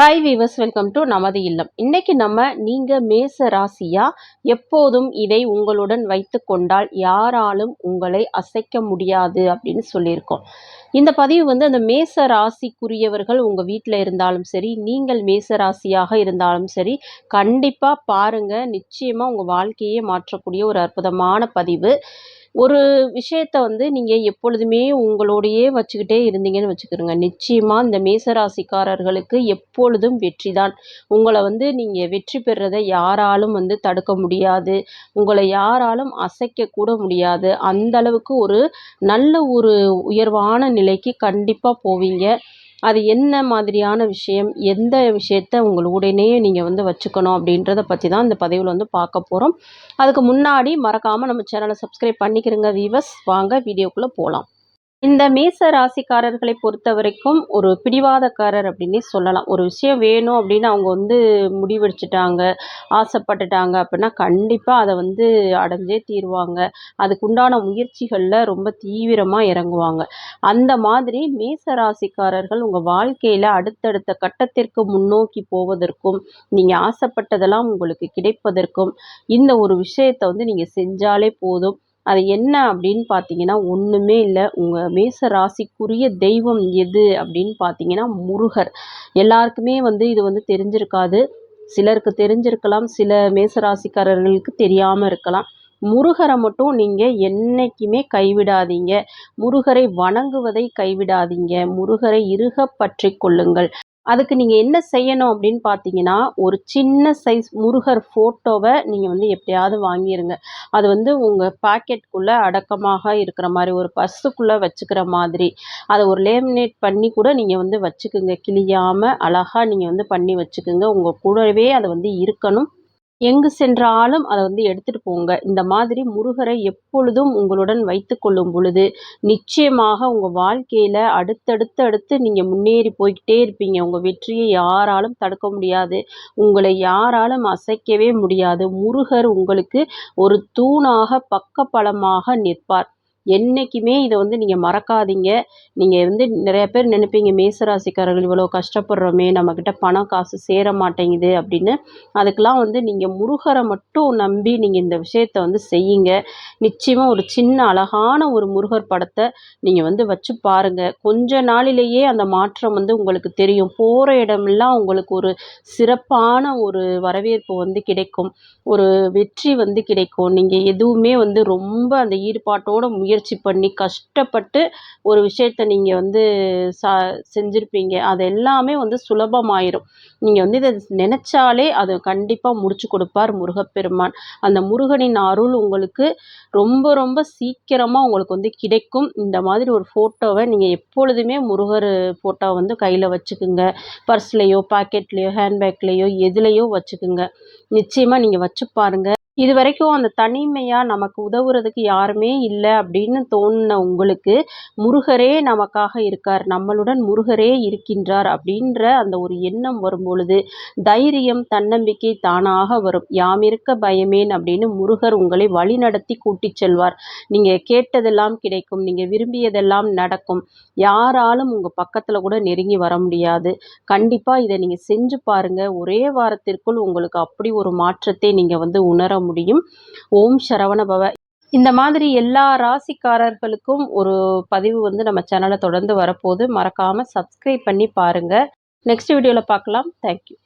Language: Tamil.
ஹாய் வீவர்ஸ் வெல்கம் டு நமது இல்லம். இன்னைக்கு நம்ம நீங்கள் மேச ராசியா எப்போதும் இதை உங்களுடன் வைத்து கொண்டால் யாராலும் உங்களை அசைக்க முடியாது அப்படின்னு சொல்லியிருக்கோம். இந்த பதிவு வந்து அந்த மேச ராசிக்குரியவர்கள் உங்கள் வீட்டில் இருந்தாலும் சரி நீங்கள் மேச ராசியாக இருந்தாலும் சரி கண்டிப்பாக பாருங்கள் நிச்சயமாக உங்கள் வாழ்க்கையே மாற்றக்கூடிய ஒரு அற்புதமான பதிவு. ஒரு விஷயத்த வந்து நீங்கள் எப்பொழுதுமே உங்களோடையே வச்சுக்கிட்டே இருந்தீங்கன்னு வச்சுக்கிறோங்க நிச்சயமாக இந்த மேசராசிக்காரர்களுக்கு எப்பொழுதும் வெற்றி தான் உங்களை வந்து நீங்கள் வெற்றி பெறுறதை யாராலும் வந்து தடுக்க முடியாது. உங்களை யாராலும் அசைக்க கூட முடியாது. அந்த அளவுக்கு ஒரு நல்ல ஒரு உயர்வான நிலைக்கு கண்டிப்பாக போவீங்க. அது என்ன மாதிரியான விஷயம் எந்த விஷயத்த உங்களுடனே நீங்கள் வந்து வச்சுக்கணும் அப்படின்றத பற்றி தான் இந்த பதிவில் வந்து பார்க்க போகிறோம் அதுக்கு முன்னாடி மறக்காமல் நம்ம சேனலை சப்ஸ்கிரைப் பண்ணிக்கிறங்க வீவர்ஸ் வாங்க வீடியோக்குள்ளே போகலாம் இந்த மேச ராசிக்காரர்களை பொறுத்த வரைக்கும் ஒரு பிடிவாதக்காரர் அப்படின்னே சொல்லலாம். ஒரு விஷயம் வேணும் அப்படின்னு அவங்க வந்து முடிவெடுத்துட்டாங்க ஆசைப்பட்டுட்டாங்க அப்படின்னா கண்டிப்பாக அதை வந்து அடைஞ்சே தீருவாங்க. அதுக்குண்டான முயற்சிகளில் ரொம்ப தீவிரமாக இறங்குவாங்க. அந்த மாதிரி மேச ராசிக்காரர்கள் உங்கள் வாழ்க்கையில் அடுத்தடுத்த கட்டத்திற்கு முன்னோக்கி போவதற்கும் நீங்கள் ஆசைப்பட்டதெல்லாம் உங்களுக்கு கிடைப்பதற்கும் இந்த ஒரு விஷயத்தை வந்து நீங்கள் செஞ்சாலே போதும். அது என்ன அப்படின்னு பார்த்தீங்கன்னா ஒன்றுமே இல்லை. உங்கள் மேச ராசிக்குரிய தெய்வம் எது அப்படின்னு பார்த்தீங்கன்னா முருகர். எல்லாருக்குமே வந்து இது வந்து தெரிஞ்சிருக்காது. சிலருக்கு தெரிஞ்சிருக்கலாம் சில மேச ராசிக்காரர்களுக்கு தெரியாமல் இருக்கலாம். முருகரை மட்டும் நீங்கள் என்றைக்குமே கைவிடாதீங்க. முருகரை வணங்குவதை கைவிடாதீங்க. முருகரை இறுக பற்றி கொள்ளுங்கள். அதுக்கு நீங்கள் என்ன செய்யணும் அப்படின்னு பார்த்தீங்கன்னா ஒரு சின்ன சைஸ் முருகர் ஃபோட்டோவை நீங்கள் வந்து எப்படியாவது வாங்கிடுங்க அது வந்து உங்கள் பாக்கெட்குள்ளே அடக்கமாக இருக்கிற மாதிரி ஒரு பர்ஸுக்குள்ளே வச்சுக்கிற மாதிரி அதை ஒரு லேமினேட் பண்ணி கூட நீங்கள் வந்து வச்சுக்குங்க. கிழியாமல் அழகாக நீங்கள் வந்து பண்ணி வச்சுக்குங்க. உங்கள் கூடவே அதை வந்து இருக்கணும். எங்கு சென்றாலும் அதை வந்து எடுத்துகிட்டு போங்க. இந்த மாதிரி முருகரை எப்பொழுதும் உங்களுடன் வைத்து கொள்ளும் பொழுது நிச்சயமாக உங்கள் வாழ்க்கையில் அடுத்தடுத்து அடுத்து நீங்கள் முன்னேறி போய்கிட்டே இருப்பீங்க. உங்கள் வெற்றியை யாராலும் தடுக்க முடியாது. உங்களை யாராலும் அசைக்கவே முடியாது. முருகர் உங்களுக்கு ஒரு தூணாக பக்கபலமாக நிற்பார். என்றைக்குமே இதை வந்து நீங்கள் மறக்காதீங்க. நீங்கள் வந்து நிறைய பேர் நினைப்பீங்க மேசராசிக்காரர்கள் இவ்வளோ கஷ்டப்படுறோமே நம்மக்கிட்ட பணம் காசு சேர மாட்டேங்குது அப்படின்னு. அதுக்கெலாம் வந்து நீங்கள் முருகரை மட்டும் நம்பி நீங்கள் இந்த விஷயத்த வந்து செய்யுங்க. நிச்சயமாக ஒரு சின்ன அழகான ஒரு முருகர் படத்தை நீங்கள் வந்து வச்சு பாருங்கள் கொஞ்ச நாளிலேயே அந்த மாற்றம் வந்து உங்களுக்கு தெரியும். போகிற இடமெல்லாம் உங்களுக்கு ஒரு சிறப்பான ஒரு வரவேற்பு வந்து கிடைக்கும். ஒரு வெற்றி வந்து கிடைக்கும். நீங்கள் எதுவுமே வந்து ரொம்ப அந்த ஈடுபாட்டோட முயற்சி முயற்சி பண்ணி கஷ்டப்பட்டு ஒரு விஷயத்த நீங்கள் வந்து சா செஞ்சுருப்பீங்க. அது எல்லாமே வந்து சுலபமாயிரும். நீங்கள் வந்து இதை நினச்சாலே அதை கண்டிப்பாக முடிச்சு கொடுப்பார் முருகப்பெருமான். அந்த முருகனின் அருள் உங்களுக்கு ரொம்ப ரொம்ப சீக்கிரமாக உங்களுக்கு வந்து கிடைக்கும். இந்த மாதிரி ஒரு ஃபோட்டோவை நீங்கள் எப்பொழுதுமே முருகர் ஃபோட்டோ வந்து கையில் வச்சுக்குங்க. பர்ஸ்லேயோ பாக்கெட்லேயோ ஹேண்ட்பேக்லேயோ எதுலேயோ வச்சுக்குங்க. நிச்சயமாக நீங்கள் வச்சு பாருங்கள் இது வரைக்கும் அந்த தனிமையாக நமக்கு உதவுறதுக்கு யாருமே இல்லை அப்படின்னு தோணின உங்களுக்கு முருகரே நமக்காக இருக்கார் நம்மளுடன் முருகரே இருக்கின்றார் அப்படின்ற அந்த ஒரு எண்ணம் வரும் பொழுது தைரியம் தன்னம்பிக்கை தானாக வரும். யாமிருக்க பயமேன் அப்படின்னு முருகர் உங்களை வழி நடத்தி கூட்டிச் செல்வார். நீங்கள் கேட்டதெல்லாம் கிடைக்கும் நீங்கள் விரும்பியதெல்லாம் நடக்கும். யாராலும் உங்கள் பக்கத்தில் கூட நெருங்கி வர முடியாது. கண்டிப்பாக இதை நீங்கள் செஞ்சு பாருங்கள் ஒரே வாரத்திற்குள் உங்களுக்கு அப்படி ஒரு மாற்றத்தை நீங்கள் வந்து உணர முடியும். ஓம் சரவண பவ. இந்த மாதிரி எல்லா ராசிக்காரர்களுக்கும் ஒரு பதிவு வந்து நம்ம சேனலை தொடர்ந்து வரப்போது மறக்காமல் சப்ஸ்கிரைப் பண்ணி பாருங்கள் நெக்ஸ்ட் வீடியோவில் பார்க்கலாம் தேங்க்யூ.